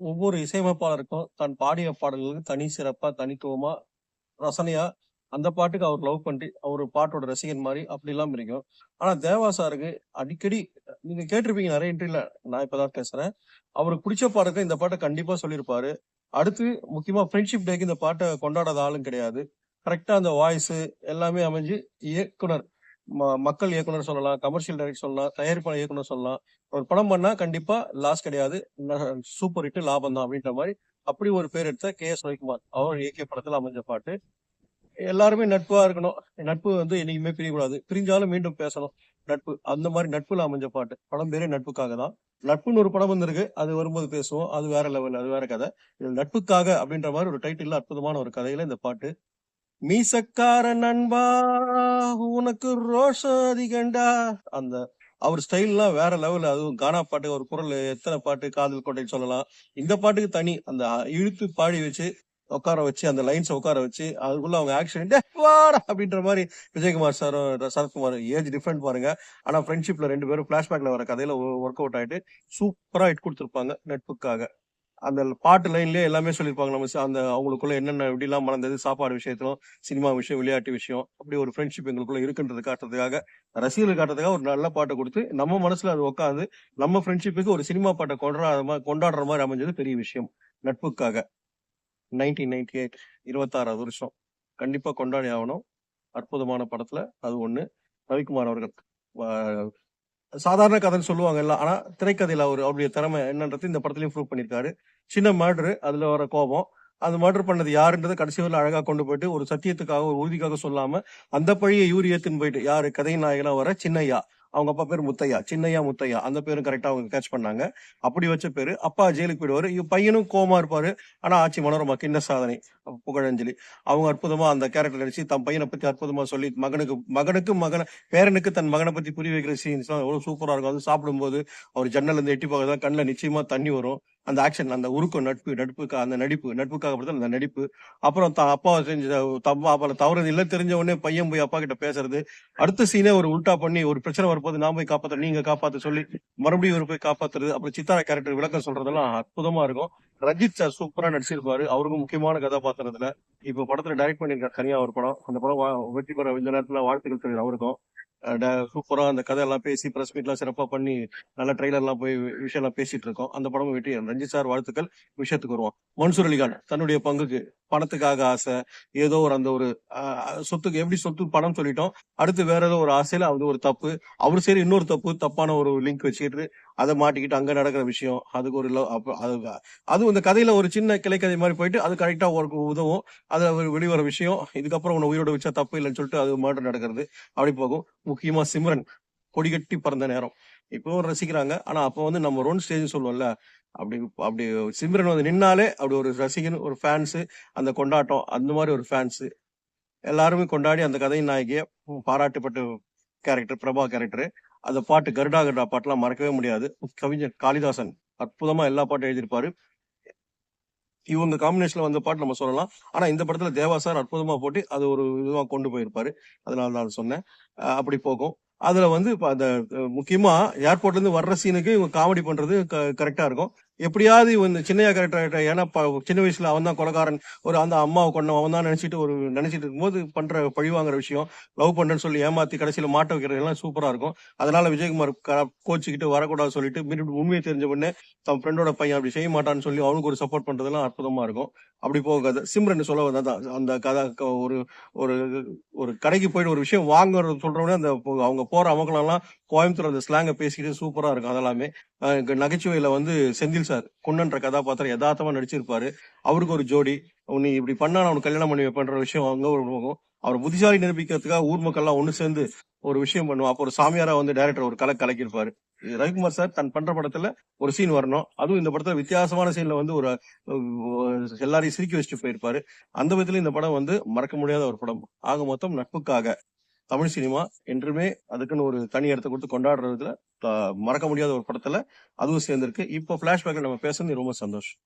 ஒவ்வொரு இசையமைப்பாளருக்கும் தான் பாடிய பாடல்களுக்கு தனி சிறப்பா, தனித்துவமா, ரசனையா அந்த பாட்டுக்கு அவர் லவ் பண்ணி அவர் பாட்டோட ரசிகன் மாதிரி அப்படிலாம் இருக்கும். ஆனா தேவா சாருக்கு அடிக்கடி நீங்க கேட்டிருப்பீங்க நிறைய இன்டர்வியூல. நான் இப்பதான் பேசுறேன். அவருக்கு பிடிச்ச பாடலுக்கு இந்த பாட்டை கண்டிப்பா சொல்லியிருப்பாரு. அடுத்து முக்கியமா ஃப்ரெண்ட்ஷிப் டேக்கு இந்த பாட்டை கொண்டாடாத ஆளும் கிடையாது. கரெக்டா அந்த வாய்ஸ் எல்லாமே அமைஞ்சு இயக்குனர் மக்கள் இயக்குனர் சொல்லலாம், கமர்ஷியல் டைரக்டர் சொல்லலாம், தயாரிப்பாளர் இயக்குனர் சொல்லலாம். ஒரு படம் பண்ணா கண்டிப்பா லாஸ் கிடையாது. சூப்பர் ஹிட் லாபம் தான் அப்படின்ற மாதிரி அப்படி ஒரு பேர் எடுத்த கே.எஸ். ரவிக்குமார் அவர் இயக்கிய படத்துல அமைஞ்ச பாட்டு. எல்லாருமே நட்பா இருக்கணும். நட்பு வந்து என்னைக்குமே பிரியக்கூடாது. பிரிஞ்சாலும் மீண்டும் பேசணும். நட்பு. அந்த மாதிரி நட்புல அமைஞ்ச பாட்டு. படம் பேரே நட்புக்காக தான். நட்புன்னு ஒரு படம் வந்திருக்கு. அது வரும்போது பேசுவோம். அது வேற லெவல். அது வேற கதை. இது நட்புக்காக அப்படின்ற மாதிரி ஒரு டைட்டில் அற்புதமான ஒரு கதையில இந்த பாட்டு. மீசக்கார நண்பா உனக்கு ரோஷம் அதிகண்டா. அந்த அவர் ஸ்டைல்லாம் வேற லெவல். அதுவும் கானா பாட்டு ஒரு குரல் எத்தனை பாட்டு காதல் கோட்டைன்னு சொல்லலாம். இந்த பாட்டுக்கு தனி. அந்த இழுத்து பாடி வச்சு உட்கார வச்சு அந்த லைன்ஸை உட்கார வச்சு அதுக்குள்ள அவங்க ஆக்ஷன் வாடா அப்படின்ற மாதிரி விஜயகுமார் சாரும், சரத்குமார் ஏஜ் டிஃப்ரெண்ட் பாருங்க. ஆனா ஃப்ரெண்ட்ஷிப்ல ரெண்டு பேரும் பிளாஷ்பேக்ல வர கதையில ஒர்க் அவுட் ஆயிட்டு சூப்பரா இட் கொடுத்துருப்பாங்க நட்புக்காக. அந்த பாட்டு லைன்லயே எல்லாமே சொல்லியிருப்பாங்க. நம்ம அந்த அவங்களுக்குள்ள என்னென்ன எப்படிலாம் மறந்தது சாப்பாடு விஷயத்திலும், சினிமா விஷயம், விளையாட்டு விஷயம். அப்படி ஒரு ஃப்ரெண்ட்ஷிப் எங்களுக்குள்ள இருக்குன்றது காட்டுறதுக்காக, ரசிகர்கள் காட்டுறதுக்காக ஒரு நல்ல பாட்டை கொடுத்து நம்ம மனசுல அது உட்காந்து, நம்ம ஃப்ரெண்ட்ஷிப்புக்கு ஒரு சினிமா பாட்டை கொண்டாடுற மாதிரி கொண்டாடுற மாதிரி அமைஞ்சது பெரிய விஷயம். நட்புக்காக. 1998 26வது வருஷம். கண்டிப்பா கொண்டாடி ஆகணும் அற்புதமான படத்துல அது ஒண்ணு. ரவிக்குமார் அவர்கள். சாதாரண கதைன்னு சொல்லுவாங்க எல்லாம். ஆனா திரைக்கதையில அவர் அவருடைய திறமை என்னன்றது இந்த படத்துலயும் ப்ரூவ் பண்ணியிருக்காரு. சின்ன மர்டரு. அதுல வர கோபம். அந்த மர்டர் பண்ணது யாருன்றதை கடைசி வரையிலும் அழகா கொண்டு போயிட்டு, ஒரு சத்தியத்துக்காக, ஒரு உறுதிக்காக சொல்லாம, அந்த பழியை யூரியத்துன்னு ஏத்துன்னு போயிட்டு, யாரு கதை நாயகனா வர சின்னையா. அவங்க அப்பா பேரு முத்தையா. சின்னையா, முத்தையா. அந்த பேரும் கரெக்டாக அவங்க கேட்ச் பண்ணாங்க. அப்படி வச்ச பேரு. அப்பா ஜெயிலுக்கு போயிடுவாரு. இவ பையனும் கோமா இருப்பாரு. ஆனா ஆச்சி மனோரமா கிண்ண சாதனை. புகழஞ்சலி. அவங்க அற்புதமா அந்த கேரக்டர் நடிச்சு தன் பையனை பத்தி அற்புதமா சொல்லி மகனுக்கு மகனுக்கு மகன பேரனுக்கு தன் மகனை பத்தி புரிய வைக்கிற சீன்ஸ்லாம் எவ்வளோ சூப்பரா இருக்கும். அது சாப்பிடும்போது அவர் ஜன்னல்ல இருந்து எட்டி தான் கண்ணில் நிச்சயமாக தண்ணி வரும். அந்த ஆக்ஷன், அந்த உருக்கம், நட்பு, நட்புக்கு அந்த நடிப்பு, நட்புக்காக படத்துல அந்த நடிப்பு. அப்புறம் தான் அப்பா செஞ்ச தப்பா அப்ப தவறு இல்லை தெரிஞ்ச உடனே பையன் போய் அப்பா கிட்ட பேசுறது. அடுத்த சீனே ஒரு உல்டா பண்ணி ஒரு பிரச்சனை போது நான் போய் காப்பாற்ற நீங்க காப்பாத்த சொல்லி மறுபடியும் இவர் போய் காப்பாத்துறது. அப்புறம் சித்தாரா கேரக்டர் விளக்கம் சொல்றதெல்லாம் அற்புதமா இருக்கும். ரஜித் சார் சூப்பரா நடிச்சிருப்பாரு. அவருக்கும் முக்கியமான கதாபாத்திரத்துல. இப்ப படத்துல டைரக்ட் பண்ணிருக்காரு தனியா ஒரு படம். அந்த படம் வெற்றி பெற இந்த நேரத்துல வாழ்த்துக்கள் தெரியுது அவருக்கும். சூப்பரா அந்த கதையெல்லாம் பேசி பிரஸ் மீட்லாம் சிறப்பா பண்ணி, நல்ல ட்ரெய்லர்லாம் போய் விஷயம்லாம் பேசிட்டு இருக்கோம். அந்த படமும் வெற்றி. ரஞ்சித் சார் வாழ்த்துக்கள். விஷயத்துக்கு வருவோம். மன்சூர் அலிகான் தன்னுடைய பங்குக்கு பணத்துக்காக ஆசை. ஏதோ ஒரு அந்த ஒரு சொத்துக்கு எப்படி சொத்து பணம் சொல்லிட்டோம். அடுத்து வேற ஏதோ ஒரு ஆசையில அது ஒரு தப்பு. அவர் சரி இன்னொரு தப்பு, தப்பான ஒரு லிங்க் வச்சுக்கிட்டு, அதை மாட்டிக்கிட்டு அங்க நடக்கிற விஷயம். அதுக்கு ஒரு லவ் அப்ப அது அதுவும் இந்த கதையில ஒரு சின்ன கிளைக்கதை மாதிரி போயிட்டு, அது கரெக்டாக ஒரு உதவும். அதுல வெளிவர விஷயம். இதுக்கப்புறம் உன்னை உயிரோட வச்சா தப்பு இல்லைன்னு சொல்லிட்டு அது மர்டர் நடக்கிறது. அப்படி போகும். முக்கியமா சிம்ரன். கொடிகட்டி பறந்த நேரம். இப்பவும் ரசிக்கிறாங்க. ஆனா அப்ப வந்து நம்ம ரோன் ஸ்டேஜ் சொல்லுவோம்ல. அப்படி அப்படி சிம்ரன் வந்து நின்னாலே அப்படி ஒரு ரசிகன், ஒரு ஃபேன்ஸு அந்த கொண்டாட்டம். அந்த மாதிரி ஒரு ஃபேன்ஸு. எல்லாருமே கொண்டாடி அந்த கதையின் நாயகியை பாராட்டுப்பட்ட கேரக்டர் பிரபா கேரக்டரு. அந்த பாட்டு கருடா கருடா பாட்டெல்லாம் மறக்கவே முடியாது. கவிஞர் காளிதாசன் அற்புதமா எல்லா பாட்டும் எழுதியிருப்பாரு. இவங்க காம்பினேஷன்ல வந்த பாட்டு நம்ம சொல்லலாம். ஆனா இந்த படத்துல தேவா சார் அற்புதமா போட்டு அது ஒரு இதுவா கொண்டு போயிருப்பாரு. அதனால தான் சொன்னேன். அப்படி போகும். அதுல வந்து இப்போ அந்த முக்கியமா ஏர்போர்ட்ல இருந்து வர்ற சீனுக்கு இவங்க காமெடி பண்றது க இருக்கும். எப்படியாவது இவன் இந்த சின்னையா கேரக்டர் ஏன்னா சின்ன வயசுல அவன் தான் கொலகாரன் ஒரு அந்த அம்மாவை கொண்ட அவன் தான் நினைச்சிட்டு ஒரு நினைச்சிட்டு இருக்கும்போது பண்ற பழிவாங்கிற விஷயம். லவ் பண்றேன்னு சொல்லி ஏமாத்தி கடைசியில மாட்ட வைக்கிறது எல்லாம் சூப்பரா இருக்கும். அதனால விஜயகுமார் க கோச்சுக்கிட்டு வரக்கூடாதுன்னு சொல்லிட்டு மீண்டும் உண்மையை தெரிஞ்ச உடனே தன் ஃப்ரெண்டோட பையன் அப்படி செய்ய மாட்டான்னு சொல்லி அவனுக்கு ஒரு சப்போர்ட் பண்றதெல்லாம் அற்புதமா இருக்கும். அப்படி போக கதை. சிம்ரன் சொல்ல வந்தது அந்த கதை ஒரு ஒரு ஒரு கடைக்கு போயிட்டு ஒரு விஷயம் வாங்குறது சொல்றவனே அந்த அவங்க போற அவங்களெல்லாம் கோயம்புத்தூர் அந்த ஸ்லாங்கை பேசிக்கிட்டு சூப்பரா இருக்கும் அதெல்லாமே. நகைச்சுவையில வந்து செந்தில் சார் குன்னன்ற கதாபாத்திரம் எதார்த்தமா நடிச்சிருப்பாரு. அவருக்கு ஒரு ஜோடி. நீ இப்படி பண்ணா நான் உனக்கு கல்யாணம் பண்ணி பண்ற விஷயம் அங்க ஒரு போகும். அவர் புத்திசாலி நிரூபிக்கிறதுக்காக ஊர் மக்கள்லாம் ஒண்ணு சேர்ந்து ஒரு விஷயம் பண்ணுவோம். அப்போ ஒரு சாமியாரா வந்து டைரக்டர் ஒரு கலை கலக்கியிருப்பாரு. ரவிக்குமார் சார் தன் பண்ற படத்துல ஒரு சீன் வரணும். அதுவும் இந்த படத்துல வித்தியாசமான சீன்ல வந்து ஒரு எல்லாரையும் சிரிக்க வச்சுட்டு போயிருப்பாரு. அந்த விதத்துல இந்த படம் வந்து மறக்க முடியாத ஒரு படம். ஆக மொத்தம் நட்புக்காக தமிழ் சினிமா என்றுமே அதுக்குன்னு ஒரு தனி இடத்தை கொடுத்து கொண்டாடுறதுல மறக்க முடியாத ஒரு படத்துல அதுவும் சேர்ந்திருக்கு. இப்போ பிளாஷ்பேக்ல நம்ம பேசுறது ரொம்ப சந்தோஷம்.